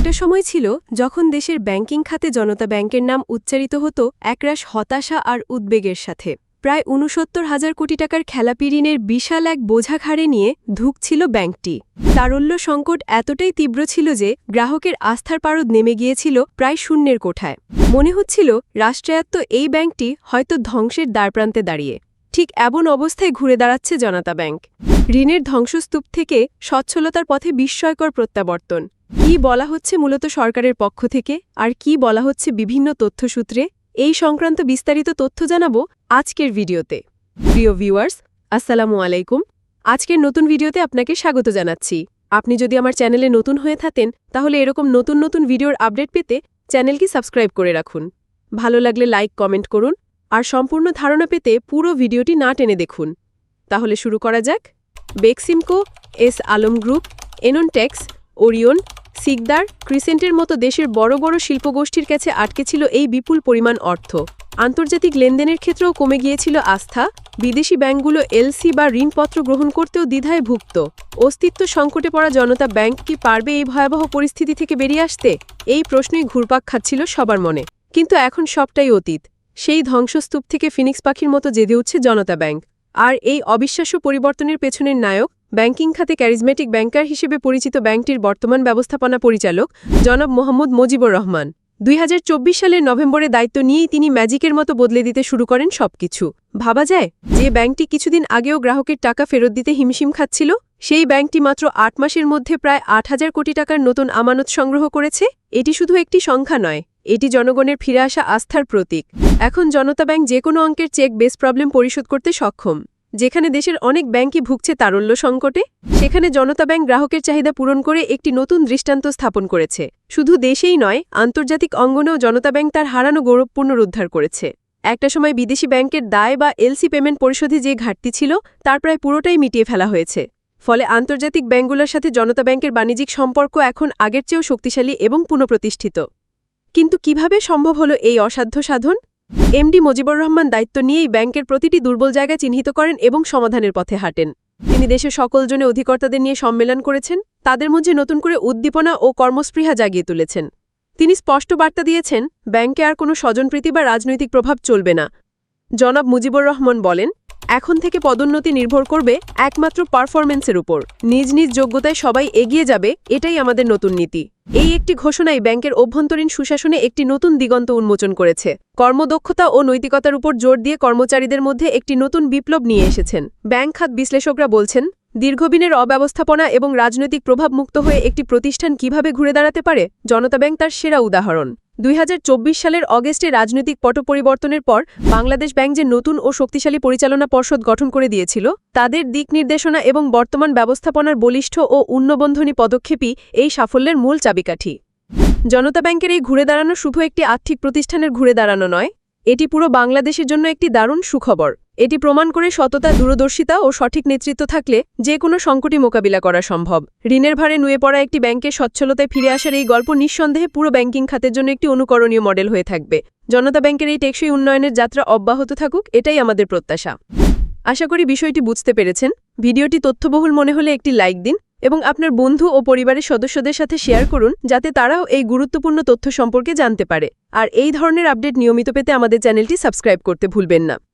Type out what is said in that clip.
একটা সময় ছিল যখন দেশের ব্যাংকিং খাতে জনতা ব্যাংকের নাম উচ্চারিত হতো একরাশ হতাশা আর উদ্বেগের সাথে। প্রায় উনসত্তর হাজার কোটি টাকার খেলাপি ঋণের বিশাল এক বোঝা ঘাড়ে নিয়ে ধুঁকছিল ব্যাংকটি। তারল্য সংকট এতটাই তীব্র ছিল যে গ্রাহকের আস্থার পারদ নেমে গিয়েছিল প্রায় শূন্যের কোঠায়। মনে হচ্ছিল রাষ্ট্রায়ত্ত এই ব্যাংকটি হয়তো ধ্বংসের দ্বারপ্রান্তে দাঁড়িয়ে। ঠিক এমন অবস্থায় ঘুরে দাঁড়াচ্ছে জনতা ব্যাংক। ঋণের ধ্বংসস্তূপ থেকে সচ্ছলতার পথে বিস্ময়কর প্রত্যাবর্তন। কি বলা হচ্ছে মূলত সরকারের পক্ষ থেকে? আর কি বলা হচ্ছে বিভিন্ন তথ্যসূত্রে? এই সংক্রান্ত বিস্তারিত তথ্য জানাব আজকের ভিডিওতে। প্রিয় ভিউয়ার্স, আসসালামু আলাইকুম। আজকের নতুন ভিডিওতে আপনাকে স্বাগত জানাচ্ছি। আপনি যদি আমার চ্যানেলে নতুন হয়ে থাকেন, তাহলে এরকম নতুন নতুন ভিডিওর আপডেট পেতে চ্যানেলটি সাবস্ক্রাইব করে রাখুন। ভালো লাগলে লাইক, কমেন্ট করুন, আর সম্পূর্ণ ধারণা পেতে পুরো ভিডিওটি না টেনে দেখুন। তাহলে শুরু করা যাক। Beximco S Alam group, Anontex, Orion Sikder, ক্রিসেন্টের মতো দেশের বড় বড় শিল্পগোষ্ঠীর কাছে আটকে ছিল এই বিপুল পরিমাণ অর্থ। আন্তর্জাতিক লেনদেনের ক্ষেত্রেও কমে গিয়েছিল আস্থা। বিদেশি ব্যাংকগুলো এলসি বা ঋণপত্র গ্রহণ করতেও দ্বিধায় ভুক্ত। অস্তিত্ব সংকটে পড়া জনতা ব্যাংক কি পারবে এই ভয়াবহ পরিস্থিতি থেকে বেরিয়ে আসতে? এই প্রশ্নই ঘুরপাক খাচ্ছিল সবার মনে। কিন্তু এখন সবটাই অতীত। সেই ধ্বংসস্তূপ থেকে ফিনিক্স পাখির মতো জেদে উঠছে জনতা ব্যাংক। আর এই অবিশ্বাস্য পরিবর্তনের পেছনের নায়ক ব্যাংকিং খাতে ক্যারিজমেটিক ব্যাংকার হিসেবে পরিচিত ব্যাংকটির বর্তমান ব্যবস্থাপনা পরিচালক জনাব মোহাম্মদ মজিবুর রহমান। দুই হাজার চব্বিশ সালের নভেম্বরে দায়িত্ব নিয়েই তিনি ম্যাজিকের মতো বদলে দিতে শুরু করেন সবকিছু। ভাবা যায়, যে ব্যাংকটি কিছুদিন আগেও গ্রাহকের টাকা ফেরত দিতে হিমশিম খাচ্ছিল, সেই ব্যাংকটি মাত্র আট মাসের মধ্যে প্রায় আট হাজার কোটি টাকার নতুন আমানত সংগ্রহ করেছে। এটি শুধু একটি সংখ্যা নয়, এটি জনগণের ফিরে আসা আস্থার প্রতীক। এখন জনতা ব্যাংক যে কোনো অঙ্কের চেক বেস প্রবলেম পরিশোধ করতে সক্ষম। যেখানে দেশের অনেক ব্যাংকই ভুগছে তারল্য সংকটে, সেখানে জনতা ব্যাংক গ্রাহকের চাহিদা পূরণ করে একটি নতুন দৃষ্টান্ত স্থাপন করেছে। শুধু দেশেই নয়, আন্তর্জাতিক অঙ্গনেও জনতা ব্যাংক তার হারানো গৌরব পুনরুদ্ধার করেছে। একটা সময় বিদেশি ব্যাংকের দায় বা এলসি পেমেন্ট পরিশোধে যে ঘাটতি ছিল, তার প্রায় পুরোটাই মিটিয়ে ফেলা হয়েছে। ফলে আন্তর্জাতিক ব্যাংকগুলোর সাথে জনতা ব্যাংকের বাণিজ্যিক সম্পর্ক এখন আগের চেয়েও শক্তিশালী এবং পুনঃপ্রতিষ্ঠিত। কিন্তু কীভাবে সম্ভব হলো এই অসাধ্য সাধন? এমডি মুজিবুর রহমান দায়িত্ব নিয়েই ব্যাংকের প্রতিটি দুর্বল জায়গা চিহ্নিত করেন এবং সমাধানের পথে হাঁটেন। তিনি দেশের সকল জনে অধিকর্তাদের নিয়ে সম্মেলন করেছেন, তাদের মধ্যে নতুন করে উদ্দীপনা ও কর্মস্পৃহা জাগিয়ে তুলেছেন। তিনি স্পষ্ট বার্তা দিয়েছেন, ব্যাংকে আর কোনো স্বজনপ্রীতি বা রাজনৈতিক প্রভাব চলবে না। জনাব মুজিবুর রহমান বলেন এখন থেকে পদোন্নতি নির্ভর করবে একমাত্র পারফরমেন্সের উপর। নিজ নিজ যোগ্যতায় সবাই এগিয়ে যাবে, এটাই আমাদের নতুন নীতি। এই একটি ঘোষণাই ব্যাংকের অভ্যন্তরীণ সুশাসনে একটি নতুন দিগন্ত উন্মোচন করেছে। কর্মদক্ষতা ও নৈতিকতার উপর জোর দিয়ে কর্মচারীদের মধ্যে একটি নতুন বিপ্লব নিয়ে এসেছেন। ব্যাংক খাত বিশ্লেষকরা বলছেন, দীর্ঘদিনের অব্যবস্থাপনা এবং রাজনৈতিক প্রভাবমুক্ত হয়ে একটি প্রতিষ্ঠান কীভাবে ঘুরে দাঁড়াতে পারে, জনতা ব্যাংক তার সেরা উদাহরণ। দুই হাজার চব্বিশ সালের অগস্টে রাজনৈতিক পট পরিবর্তনের পর বাংলাদেশ ব্যাংক যে নতুন ও শক্তিশালী পরিচালনা পর্ষদ গঠন করে দিয়েছিল, তাদের দিক নির্দেশনা এবং বর্তমান ব্যবস্থাপনার বলিষ্ঠ ও উন্নবন্ধনী পদক্ষেপই এই সাফল্যের মূল চাবিকাঠি। জনতা ব্যাংকের এই ঘুরে দাঁড়ানো শুধু একটি আর্থিক প্রতিষ্ঠানের ঘুরে দাঁড়ানো নয়, এটি পুরো বাংলাদেশের জন্য একটি দারুণ সুখবর। এটি প্রমাণ করে সততা, দূরদর্শিতা ও সঠিক নেতৃত্ব থাকলে যে কোনো সংকটই মোকাবিলা করা সম্ভব। ঋণের ভারে নুয়ে পড়া একটি ব্যাংকের সচ্ছলতায় ফিরে আসার এই গল্প নিঃসন্দেহে পুরো ব্যাংকিং খাতের জন্য একটি অনুকরণীয় মডেল হয়ে থাকবে। জনতা ব্যাংকের এই টেকসই উন্নয়নের যাত্রা অব্যাহত থাকুক, এটাই আমাদের প্রত্যাশা। আশা করি বিষয়টি বুঝতে পেরেছেন। ভিডিওটি তথ্যবহুল মনে হলে একটি লাইক দিন এবং আপনার বন্ধু ও পরিবারের সদস্যদের সাথে শেয়ার করুন, যাতে তারাও এই গুরুত্বপূর্ণ তথ্য সম্পর্কে জানতে পারে। আর এই ধরনের আপডেট নিয়মিত পেতে আমাদের চ্যানেলটি সাবস্ক্রাইব করতে ভুলবেন না।